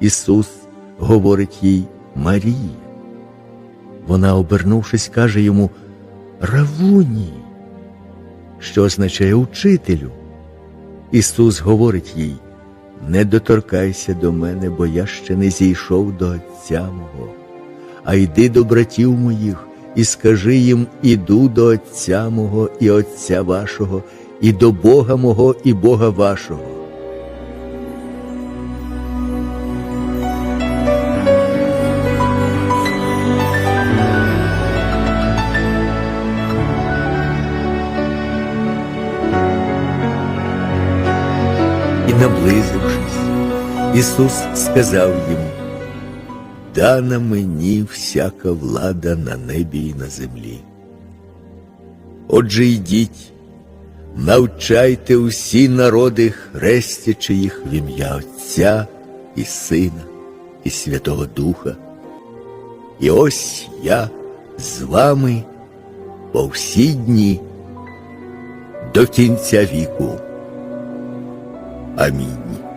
Ісус говорить їй Марії. Вона, обернувшись, каже йому Равуні, що означає учителю. Ісус говорить їй, не доторкайся до мене, бо я ще не зійшов до Отця мого, а йди до братів моїх і скажи їм, іду до Отця мого і Отця вашого, і до Бога мого і Бога вашого. Наблизившись, Ісус сказав йому, дана мені всяка влада на небі і на землі. Отже, йдіть, навчайте усі народи, хрестячи їх в ім'я Отця і Сина, і Святого Духа. І ось я з вами по всі дні до кінця віку. Аминь.